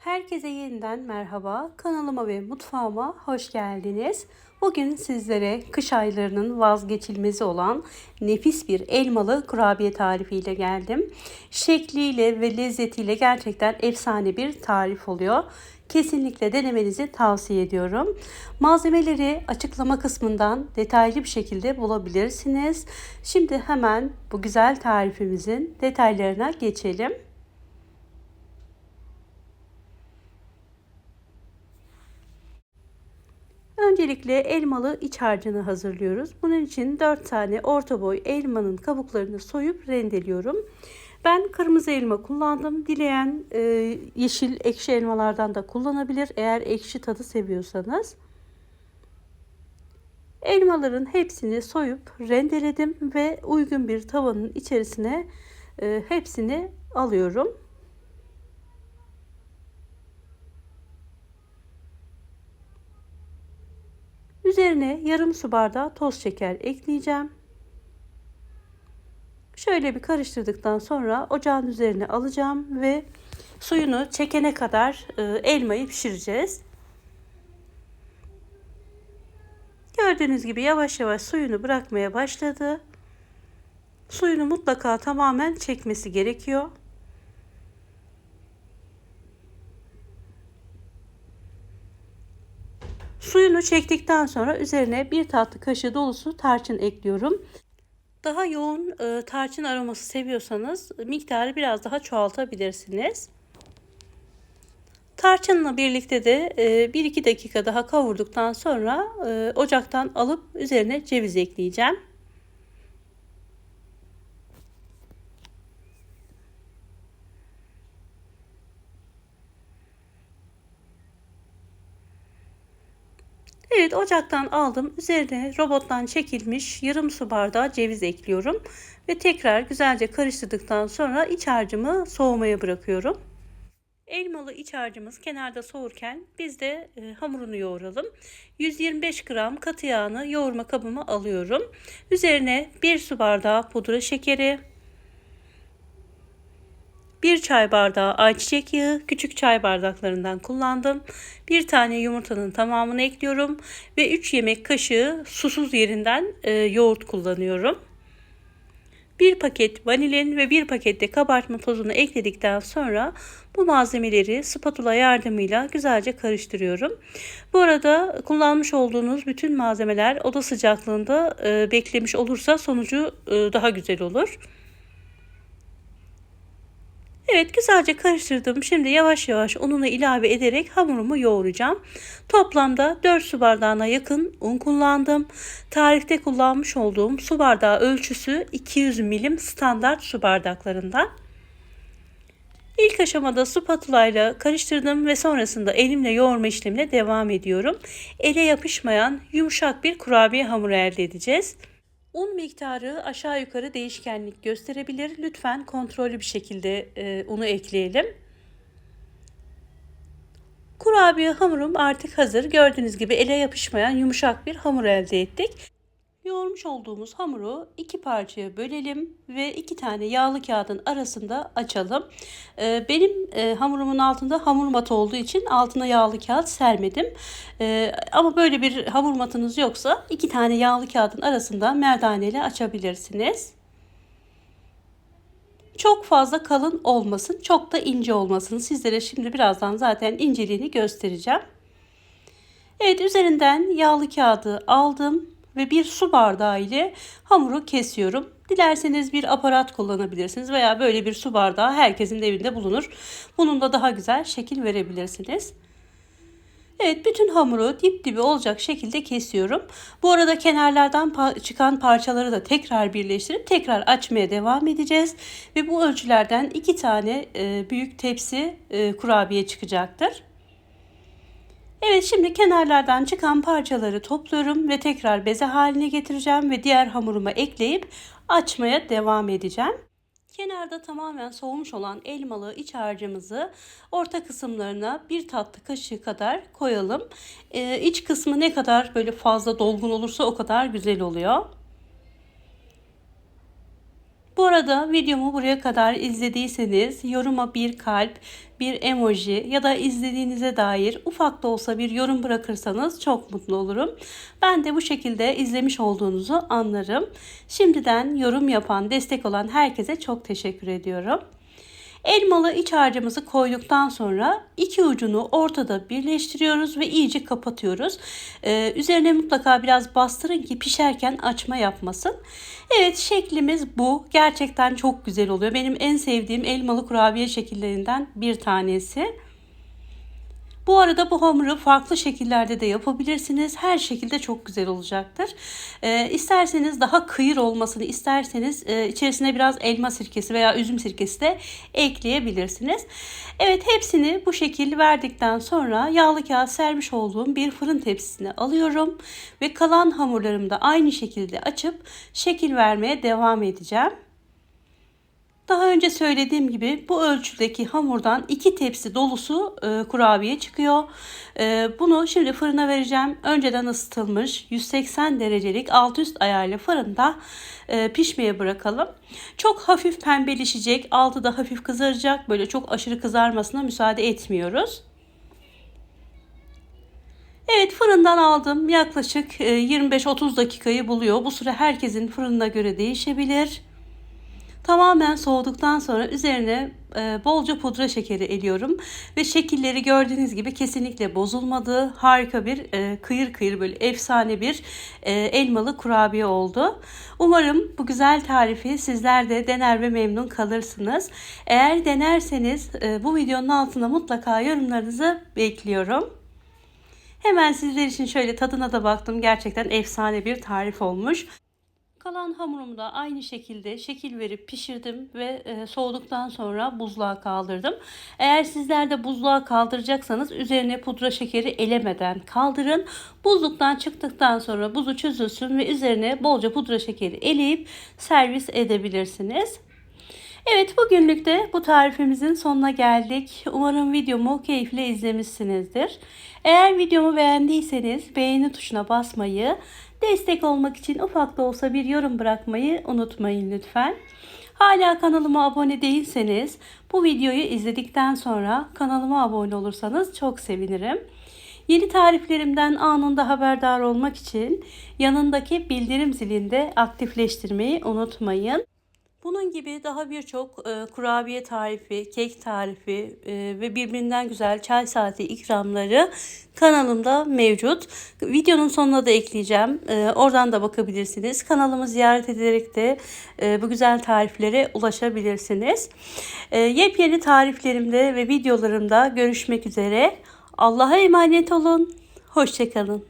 Herkese yeniden merhaba. Kanalıma ve mutfağıma hoş geldiniz. Bugün sizlere kış aylarının vazgeçilmezi olan nefis bir elmalı kurabiye tarifiyle geldim. Şekliyle ve lezzetiyle gerçekten efsane bir tarif oluyor. Kesinlikle denemenizi tavsiye ediyorum. Malzemeleri açıklama kısmından detaylı bir şekilde bulabilirsiniz. Şimdi hemen bu güzel tarifimizin detaylarına geçelim. Öncelikle elmalı iç harcını hazırlıyoruz. Bunun için 4 tane orta boy elmanın kabuklarını soyup rendeliyorum. Ben kırmızı elma kullandım. Dileyen e, yeşil ekşi elmalardan da kullanabilir eğer ekşi tadı seviyorsanız. Elmaların hepsini soyup rendeledim ve uygun bir tavanın içerisine e, hepsini alıyorum. Üzerine yarım su bardağı toz şeker ekleyeceğim. Şöyle bir karıştırdıktan sonra ocağın üzerine alacağım ve suyunu çekene kadar e, elmayı pişireceğiz. Gördüğünüz gibi yavaş yavaş suyunu bırakmaya başladı. Suyunu mutlaka tamamen çekmesi gerekiyor. Suyunu çektikten sonra üzerine bir tatlı kaşığı dolusu tarçın ekliyorum. Daha yoğun e, tarçın aroması seviyorsanız miktarı biraz daha çoğaltabilirsiniz. Tarçınla birlikte de e, 1-2 dakika daha kavurduktan sonra e, ocaktan alıp üzerine ceviz ekleyeceğim. Evet ocaktan aldım. Üzerine robottan çekilmiş yarım su bardağı ceviz ekliyorum. Ve tekrar güzelce karıştırdıktan sonra iç harcımı soğumaya bırakıyorum. Elmalı iç harcımız kenarda soğurken biz de e, hamurunu yoğuralım. 125 gram katı yağını yoğurma kabıma alıyorum. Üzerine 1 su bardağı pudra şekeri, 1 çay bardağı ayçiçek yağı küçük çay bardaklarından kullandım. Bir tane yumurtanın tamamını ekliyorum ve 3 yemek kaşığı susuz yerinden e, yoğurt kullanıyorum. 1 paket vanilin ve 1 paket de kabartma tozunu ekledikten sonra bu malzemeleri spatula yardımıyla güzelce karıştırıyorum. Bu arada kullanmış olduğunuz bütün malzemeler oda sıcaklığında e, beklemiş olursa sonucu e, daha güzel olur. Evet güzelce karıştırdım. Şimdi yavaş yavaş ununu ilave ederek hamurumu yoğuracağım. Toplamda 4 su bardağına yakın un kullandım. Tarifte kullanmış olduğum su bardağı ölçüsü 200 milim standart su bardaklarından. İlk aşamada spatula ile karıştırdım ve sonrasında elimle yoğurma işlemine devam ediyorum. Ele yapışmayan yumuşak bir kurabiye hamuru elde edeceğiz. Un miktarı aşağı yukarı değişkenlik gösterebilir. Lütfen kontrollü bir şekilde e, unu ekleyelim. Kurabiye hamurum artık hazır. Gördüğünüz gibi ele yapışmayan yumuşak bir hamur elde ettik. Yoğurmuş olduğumuz hamuru iki parçaya bölelim ve iki tane yağlı kağıdın arasında açalım. Ee, benim e, hamurumun altında hamur matı olduğu için altına yağlı kağıt sermedim. Ee, ama böyle bir hamur matınız yoksa iki tane yağlı kağıdın arasında merdaneyle açabilirsiniz. Çok fazla kalın olmasın, çok da ince olmasın. Sizlere şimdi birazdan zaten inceliğini göstereceğim. Evet üzerinden yağlı kağıdı aldım ve bir su bardağı ile hamuru kesiyorum. Dilerseniz bir aparat kullanabilirsiniz veya böyle bir su bardağı herkesin evinde bulunur. Bunun da daha güzel şekil verebilirsiniz. Evet bütün hamuru dip dibi olacak şekilde kesiyorum. Bu arada kenarlardan çıkan parçaları da tekrar birleştirip tekrar açmaya devam edeceğiz. Ve bu ölçülerden iki tane büyük tepsi kurabiye çıkacaktır. Evet şimdi kenarlardan çıkan parçaları topluyorum ve tekrar beze haline getireceğim ve diğer hamuruma ekleyip açmaya devam edeceğim. Kenarda tamamen soğumuş olan elmalı iç harcımızı orta kısımlarına bir tatlı kaşığı kadar koyalım. Ee, iç kısmı ne kadar böyle fazla dolgun olursa o kadar güzel oluyor. Bu arada videomu buraya kadar izlediyseniz yoruma bir kalp, bir emoji ya da izlediğinize dair ufak da olsa bir yorum bırakırsanız çok mutlu olurum. Ben de bu şekilde izlemiş olduğunuzu anlarım. Şimdiden yorum yapan, destek olan herkese çok teşekkür ediyorum. Elmalı iç harcımızı koyduktan sonra iki ucunu ortada birleştiriyoruz ve iyice kapatıyoruz. Ee, üzerine mutlaka biraz bastırın ki pişerken açma yapmasın. Evet şeklimiz bu. Gerçekten çok güzel oluyor. Benim en sevdiğim elmalı kurabiye şekillerinden bir tanesi. Bu arada bu hamuru farklı şekillerde de yapabilirsiniz. Her şekilde çok güzel olacaktır. Ee, isterseniz daha kıyır olmasını isterseniz e, içerisine biraz elma sirkesi veya üzüm sirkesi de ekleyebilirsiniz. Evet hepsini bu şekil verdikten sonra yağlı kağıt sermiş olduğum bir fırın tepsisine alıyorum. Ve kalan hamurlarımı da aynı şekilde açıp şekil vermeye devam edeceğim. Daha önce söylediğim gibi bu ölçüdeki hamurdan iki tepsi dolusu e, kurabiye çıkıyor. E, bunu şimdi fırına vereceğim. Önceden ısıtılmış 180 derecelik alt üst ayarlı fırında e, pişmeye bırakalım. Çok hafif pembeleşecek, altı da hafif kızaracak. Böyle çok aşırı kızarmasına müsaade etmiyoruz. Evet fırından aldım. Yaklaşık 25-30 dakikayı buluyor. Bu süre herkesin fırınına göre değişebilir. Tamamen soğuduktan sonra üzerine e, bolca pudra şekeri eliyorum. Ve şekilleri gördüğünüz gibi kesinlikle bozulmadı. Harika bir e, kıyır kıyır böyle efsane bir e, elmalı kurabiye oldu. Umarım bu güzel tarifi sizler de dener ve memnun kalırsınız. Eğer denerseniz bu videonun altına mutlaka yorumlarınızı bekliyorum. Hemen sizler için şöyle tadına da baktım. Gerçekten efsane bir tarif olmuş. Kalan hamurumu da aynı şekilde şekil verip pişirdim ve e, soğuduktan sonra buzluğa kaldırdım. Eğer sizler de buzluğa kaldıracaksanız üzerine pudra şekeri elemeden kaldırın. Buzluktan çıktıktan sonra buzu çözülsün ve üzerine bolca pudra şekeri eleyip servis edebilirsiniz. Evet bugünlük de bu tarifimizin sonuna geldik. Umarım videomu keyifle izlemişsinizdir. Eğer videomu beğendiyseniz beğeni tuşuna basmayı, destek olmak için ufak da olsa bir yorum bırakmayı unutmayın lütfen. Hala kanalıma abone değilseniz bu videoyu izledikten sonra kanalıma abone olursanız çok sevinirim. Yeni tariflerimden anında haberdar olmak için yanındaki bildirim zilinde aktifleştirmeyi unutmayın. Bunun gibi daha birçok e, kurabiye tarifi, kek tarifi e, ve birbirinden güzel çay saati ikramları kanalımda mevcut. Videonun sonuna da ekleyeceğim. E, oradan da bakabilirsiniz. Kanalımı ziyaret ederek de e, bu güzel tariflere ulaşabilirsiniz. E, yepyeni tariflerimde ve videolarımda görüşmek üzere. Allah'a emanet olun. Hoşçakalın.